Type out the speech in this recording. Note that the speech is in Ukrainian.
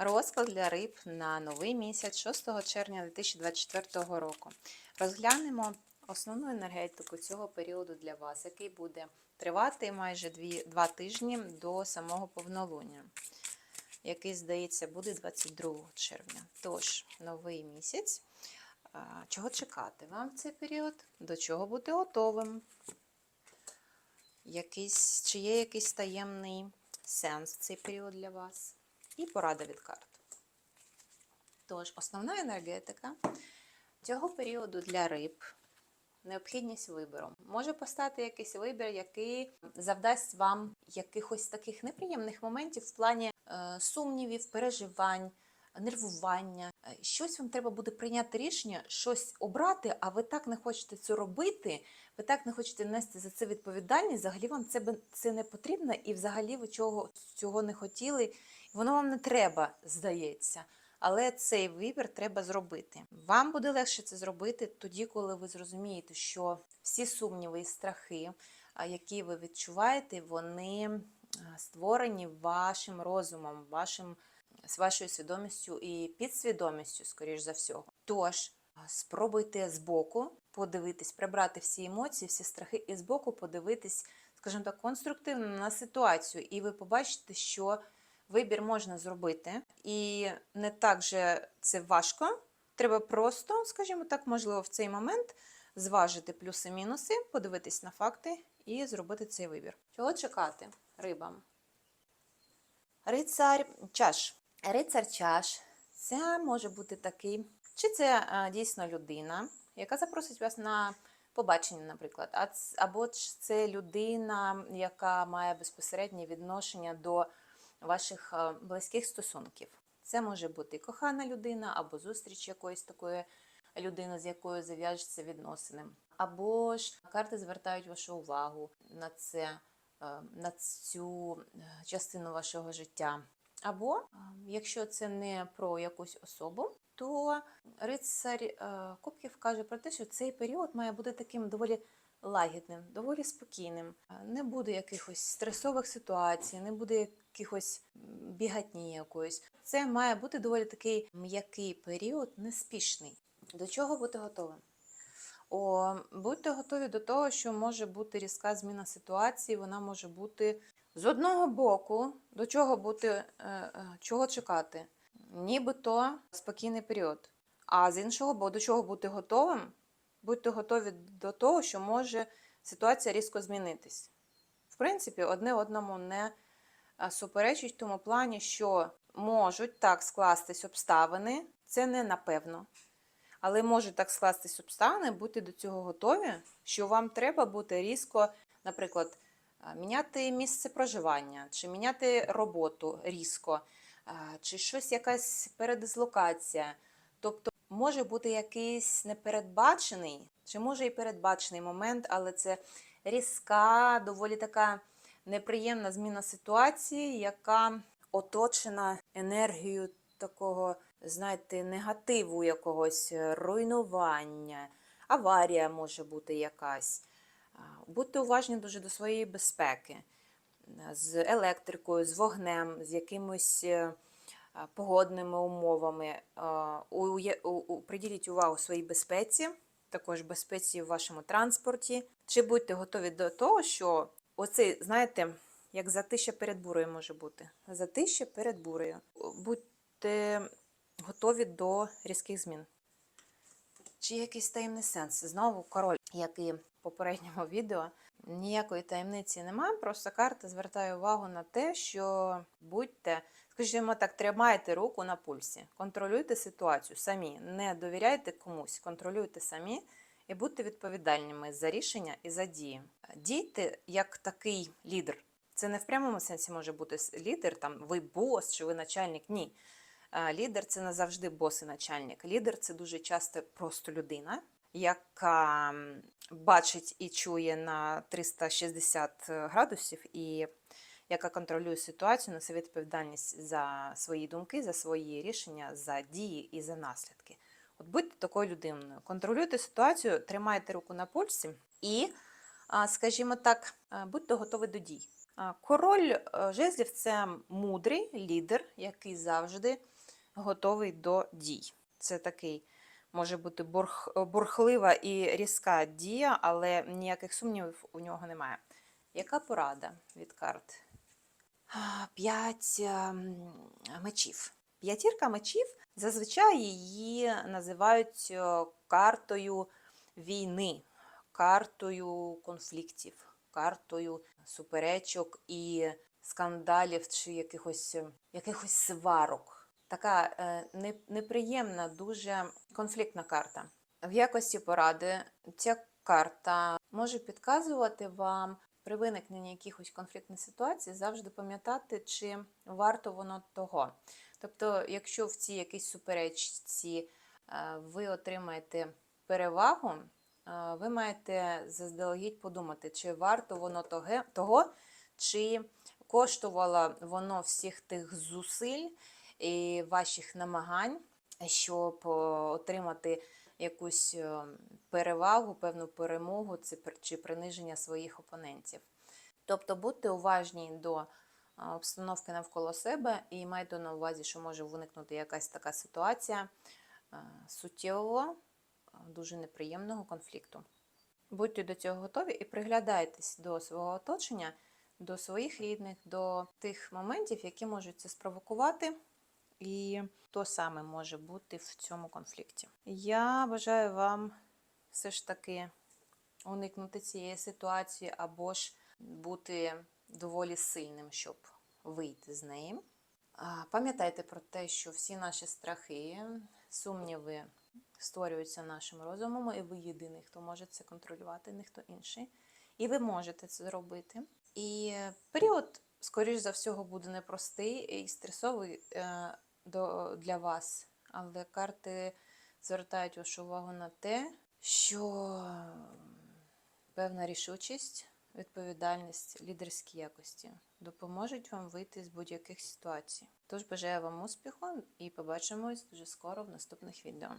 Розклад для риб на новий місяць 6 червня 2024 року. Розглянемо основну енергетику цього періоду для вас, який буде тривати майже 2, 2 тижні до самого повнолуння, який, здається, буде 22 червня. Тож, новий місяць. Чого чекати вам в цей період? До чого бути готовим? Якийсь, чи є якийсь таємний сенс в цей період для вас? І порада від карт. Тож, основна енергетика цього періоду для риб необхідність вибору. Може постати якийсь вибір, який завдасть вам якихось таких неприємних моментів в плані е, сумнівів, переживань, нервування. Е, Щось вам треба буде прийняти рішення, щось обрати, а ви так не хочете це робити, ви так не хочете нести за це відповідальність, взагалі вам це, це не потрібно, і взагалі ви чого, цього не хотіли, воно вам не треба, здається. Але цей вибір треба зробити. Вам буде легше це зробити тоді, коли ви зрозумієте, що всі сумніви і страхи, які ви відчуваєте, вони створені вашим розумом, вашим, з вашою свідомістю і підсвідомістю, скоріш за всього. Тож спробуйте збоку подивитись, прибрати всі емоції, всі страхи, і збоку подивитись, скажімо так, конструктивно на ситуацію, і ви побачите, що вибір можна зробити, і не так же це важко. Треба просто, скажімо так, можливо, в цей момент зважити плюси-мінуси, подивитись на факти і зробити цей вибір. Чого чекати рибам? Рицар чаш. Рицар чаш це може бути такий, чи це е, дійсно людина, яка запросить вас на побачення, наприклад, або ж це людина, яка має безпосереднє відношення до ваших е, близьких стосунків. Це може бути кохана людина, або зустріч якоїсь такої людини, з якою зав'яжуться відносини. Або ж карти звертають вашу увагу на це, е, на цю частину вашого життя. Або, е, якщо це не про якусь особу, то рицар е, Кубків каже про те, що цей період має бути таким доволі лагідним, доволі спокійним. Е, Не буде якихось стресових ситуацій, не буде якихось бігатні якоїсь. Це має бути доволі такий м'який період, неспішний. До чого бути готовим? О, будьте готові до того, що може бути різка зміна ситуації, вона може бути з одного боку, до чого бути, е, е, чого чекати, нібито спокійний період. А з іншого боку, до чого бути готовим, будьте готові до того, що може ситуація різко змінитись. В принципі, одне одному не е, суперечить в тому плані, що можуть так скластись обставини, це не напевно. Але можуть так скластись обставини, бути до цього готові, що вам треба бути різко, наприклад, міняти місце проживання, чи міняти роботу різко, чи щось якась передислокація. Тобто може бути якийсь непередбачений, чи може і передбачений момент, але це різка, доволі така неприємна зміна ситуації, яка оточена енергією такого, знаєте, негативу якогось, руйнування, аварія може бути якась. Будьте уважні дуже до своєї безпеки з електрикою, з вогнем, з якимось е, погодними умовами. Приділіть увагу своїй безпеці, також безпеці в вашому транспорті. Чи будьте готові до того, що оцей, знаєте, як затища перед бурею може бути. Затища перед бурею. Будьте готові до різких змін. Чи є якийсь таємний сенс? Знову король, як і в попередньому відео, ніякої таємниці немає. Просто карта звертає увагу на те, що будьте, скажімо так, тримайте руку на пульсі, контролюйте ситуацію самі, не довіряйте комусь, контролюйте самі і будьте відповідальними за рішення і за дії. Дійте як такий лідер. Це не в прямому сенсі може бути лідер, там ви бос чи ви начальник. Ні. Лідер це не завжди бос і начальник. Лідер це дуже часто просто людина, яка бачить і чує на 360 градусів, і яка контролює ситуацію, несе відповідальність за свої думки, за свої рішення, за дії і за наслідки. От будьте такою людиною, контролюйте ситуацію, тримайте руку на пульсі і скажімо так, будьте готові до дій. Король е, жезлів це мудрий лідер, який завжди готовий до дій. Це такий може бути борх, бурхлива і різка дія, але ніяких сумнівів у нього немає. Яка порада від карт? П'ять ем, мечів. П'ятірка мечів зазвичай її називають е, картою війни, картою конфліктів, картою суперечок і скандалів чи якихось, е, якихось сварок. Така е, неприємна, дуже конфліктна карта. В якості поради ця карта може підказувати вам при виникненні якихось конфліктних ситуацій завжди пам'ятати, чи варто воно того. Тобто, якщо в цій якійсь суперечці е, ви отримаєте перевагу, е, ви маєте заздалегідь подумати, чи варто воно того, чи коштувало воно всіх тих зусиль і ваших намагань, щоб е, отримати якусь е, перевагу, певну перемогу чи приниження своїх опонентів. Тобто будьте уважні до обстановки навколо себе і майте на увазі, що може виникнути якась така ситуація суттєвого, дуже неприємного конфлікту. Будьте до цього готові і приглядайтесь до свого оточення, до своїх рідних, до тих моментів, які можуть це спровокувати, і хто саме може бути в цьому конфлікті. Я бажаю вам все ж таки уникнути цієї ситуації або ж бути доволі сильним, щоб вийти з неї. Пам'ятайте про те, що всі наші страхи, сумніви створюються нашим розумом, і ви єдиний, хто може це контролювати, ніхто інший. І ви можете це зробити. І період, скоріш за всього, буде непростий і стресовий е, до, для вас. Але карти звертають вашу увагу на те, що певна рішучість, відповідальність, лідерські якості допоможуть вам вийти з будь-яких ситуацій. Тож бажаю вам успіху і побачимось дуже скоро в наступних відео.